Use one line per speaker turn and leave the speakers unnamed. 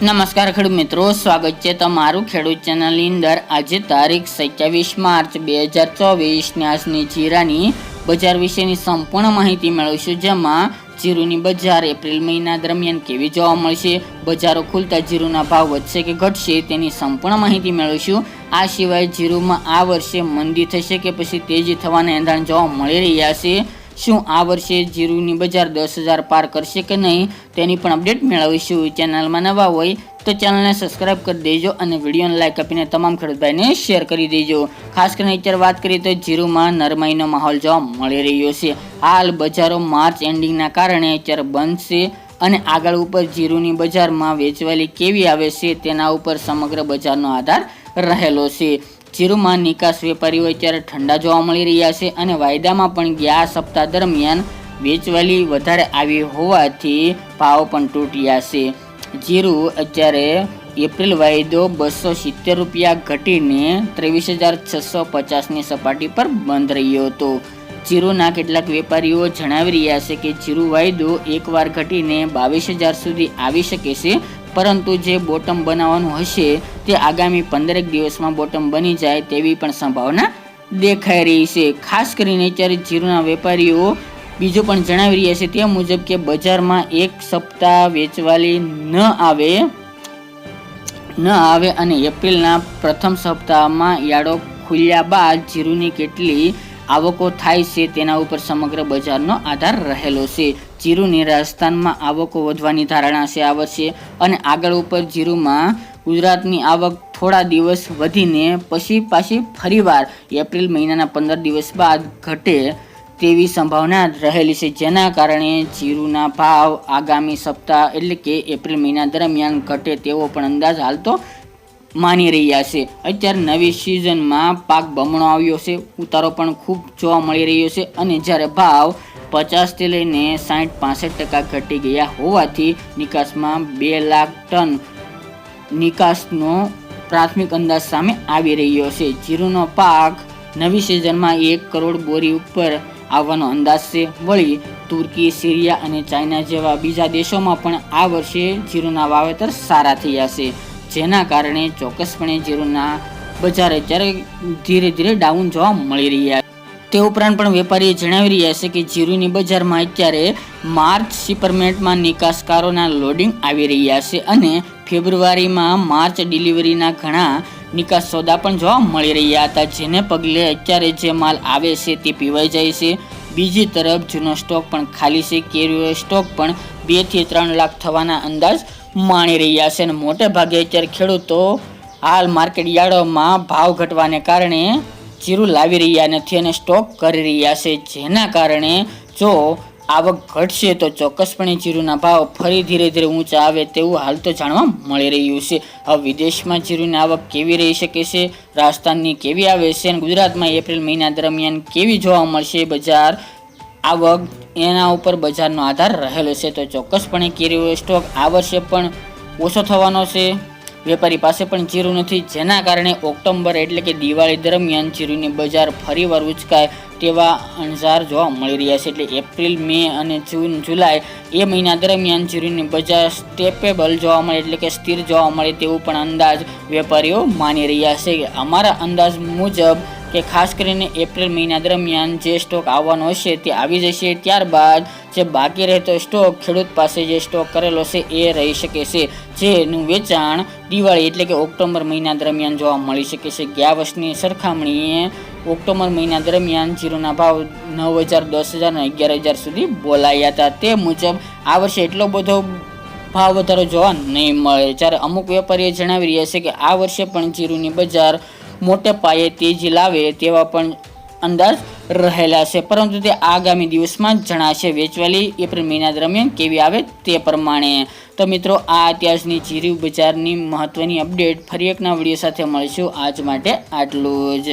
નમસ્કાર ખેડૂત મિત્રો, સ્વાગત છે તમારું ખેડૂત ચેનલની અંદર. આજે તારીખ સત્યાવીસ માર્ચ બે હજાર ચોવીસની આજની જીરાની બજાર વિશેની સંપૂર્ણ માહિતી મેળવીશું, જેમાં જીરુની બજાર એપ્રિલ મહિના દરમિયાન કેવી જોવા મળશે, બજારો ખુલતા જીરુના ભાવ વધશે કે ઘટશે તેની સંપૂર્ણ માહિતી મેળવીશું. આ સિવાય જીરુમાં આ વર્ષે મંદી થશે કે પછી તેજી થવાના એંધાણ જોવા મળી રહ્યા છે. શું આ વર્ષે જીરુની બજાર દસ હજાર પાર કરશે કે નહીં તેની પણ અપડેટ મેળવીશું. ચેનલમાં નવા હોય તો ચેનલને સબસ્ક્રાઇબ કરી દેજો અને વિડીયોને લાઇક આપીને તમામ ખેડૂતભાઈને શેર કરી દેજો. ખાસ કરીને અત્યારે વાત કરીએ તો જીરુમાં નરમાઈનો માહોલ જોવા મળી રહ્યો છે. હાલ બજારો માર્ચ એન્ડિંગના કારણે અત્યારે બંધ છે અને આગળ ઉપર જીરુની બજારમાં વેચવાલી કેવી આવે છે તેના ઉપર સમગ્ર બજારનો આધાર રહેલો છે. જીરુમાં નિકાસ વેપારીઓ અત્યારે ઠંડા જોવા મળી રહ્યા છે અને વાયદામાં પણ ગયા સપ્તાહ દરમિયાન વેચવાલી વધારે આવી હોવાથી ભાવ પણ તૂટ્યા છે. જીરું અત્યારે એપ્રિલ વાયદો બસો સિત્તેર રૂપિયા ઘટીને ત્રેવીસ હજાર છસો પચાસની સપાટી પર બંધ રહ્યો હતો. જીરુના કેટલાક વેપારીઓ જણાવી રહ્યા છે કે જીરુ વાયદો એકવાર ઘટીને બાવીસ હજાર સુધી આવી શકે છે પરંતુ જે બોટમ બનાવવાનું હશે તે આગામી પંદરેક દિવસમાં બોટમ બની જાય તેવી પણ સંભાવના દેખાઈ રહી છે. ખાસ કરીને અત્યારે જીરુના વેપારીઓ બીજું પણ જણાવી રહ્યા છે તે મુજબ કે બજારમાં એક સપ્તાહ વેચવાલી ન આવે ન આવે અને એપ્રિલના પ્રથમ સપ્તાહમાં યાર્ડો ખુલ્યા બાદ જીરુની કેટલી આવકો થાય છે તેના ઉપર સમગ્ર બજારનો આધાર રહેલો છે. જીરુની રાજસ્થાનમાં આવકો વધવાની ધારણા છે આ વર્ષે અને આગળ ઉપર જીરુમાં ગુજરાતની આવક થોડા દિવસ વધીને પછી પાછી ફરીવાર એપ્રિલ મહિનાના પંદર દિવસ બાદ ઘટે તેવી સંભાવના રહેલી છે. જેના કારણે જીરુના ભાવ આગામી સપ્તાહ એટલે કે એપ્રિલ મહિના દરમિયાન ઘટે તેવો પણ અંદાજ હાલ તો માની રહ્યા છે. અત્યારે નવી સિઝનમાં પાક બમણો આવ્યો છે. ઉતારો પણ ખૂબ જોવા મળી રહ્યો છે અને જ્યારે ભાવ પચાસથી લઈને સાઠ પાસઠ ટકા ઘટી ગયા હોવાથી નિકાસમાં બે લાખ ટન નિકાસનો પ્રાથમિક અંદાજ સામે આવી રહ્યો છે. જીરુનો પાક નવી સિઝનમાં એક કરોડ બોરી ઉપર આવવાનો અંદાજ છે. વળી તુર્કી, સિરિયા અને ચાઇના જેવા બીજા દેશોમાં પણ આ વર્ષે જીરુના વાવેતર સારા થયા છે. જેના કારણે ચોક્કસપણે જીરુના બજાર અત્યારે ધીરે ધીરે ડાઉન જોવા મળી રહ્યા તે ઉપરાંત પણ વેપારીએ જણાવી રહ્યા છે કે જીરુની બજારમાં અત્યારે માર્ચ સિપરમેન્ટમાં નિકાસકારોના લોડિંગ આવી રહ્યા છે અને ફેબ્રુઆરીમાં માર્ચ ડિલિવરીના ઘણા નિકાસ સોદા પણ જોવા મળી રહ્યા હતા, જેને પગલે અત્યારે જે માલ આવે છે તે પીવાઈ જાય છે. બીજી તરફ જૂનો સ્ટોક પણ ખાલી છે. કેરીઓ સ્ટોક પણ બેથી ત્રણ લાખ થવાના અંદાજ માણી રહ્યા છે અને મોટે ભાગે અત્યારે ખેડૂતો હાલ માર્કેટ યાર્ડોમાં ભાવ ઘટવાને કારણે જીરું લાવી રહ્યા નથી અને સ્ટોક કરી રહ્યા છે. જેના કારણે જો આવક ઘટશે તો ચોક્કસપણે જીરુના ભાવ ફરી ધીરે ધીરે ઊંચા આવે તેવું હાલ તો જાણવા મળી રહ્યું છે. હવે વિદેશમાં જીરુની આવક કેવી રહી શકે છે? રાજસ્થાનની કેવી આવે છે? અને ગુજરાતમાં એપ્રિલ મહિના દરમિયાન કેવી જોવા મળશે? બજાર આવક એના ઉપર બજારનો આધાર રહેલો છે. તો ચોક્કસપણે કેરીઓ સ્ટોક આ વર્ષે પણ ઓછો થવાનો છે. વેપારી પાસે પણ જીરું નથી. જેના કારણે ઓક્ટોબર એટલે કે દિવાળી દરમિયાન જીરુની બજાર ફરીવાર ઉચકાય તેવા અંજાર જોવા મળી રહ્યા છે. એટલે એપ્રિલ, મે અને જૂન, જુલાઈ એ મહિના દરમિયાન જીરુની બજાર સ્ટેપેબલ જોવા મળે એટલે કે સ્થિર જોવા મળે તેવું પણ અંદાજ વેપારીઓ માની રહ્યા છે. અમારા અંદાજ મુજબ કે ખાસ કરીને એપ્રિલ મહિના દરમિયાન જે સ્ટોક આવવાનો હશે તે આવી જશે, ત્યારબાદ જે બાકી રહેતો સ્ટોક ખેડૂત પાસે જે સ્ટોક કરેલો છે એ રહી શકે છે. જેનું વેચાણ દિવાળી એટલે કે ઓક્ટોબર મહિના દરમિયાન જોવા મળી શકે છે. ગયા વર્ષની સરખામણીએ ઓક્ટોબર મહિના દરમિયાન જીરોના ભાવ નવ હજાર, દસ હજાર અને અગિયાર હજાર સુધી બોલાયા હતા. તે મુજબ આ વર્ષે એટલો બધો ભાવ વધારો જોવા નહીં મળે. જ્યારે અમુક વેપારીઓ જણાવી રહ્યા છે કે આ વર્ષે પણ જીરુની બજાર મોટે પાયે તેજી લાવે તેવા પણ અંદાજ રહેલા છે. પરંતુ તે આગામી દિવસમાં જણાશે. વેચવાલી એપ્રિલ મહિના દરમિયાન કેવી આવે તે પ્રમાણે. તો મિત્રો, આ અત્યારની જીરી બજારની મહત્વની અપડેટ ફરી એકના વીડિયો સાથે મળીશું. આજ માટે આટલું જ.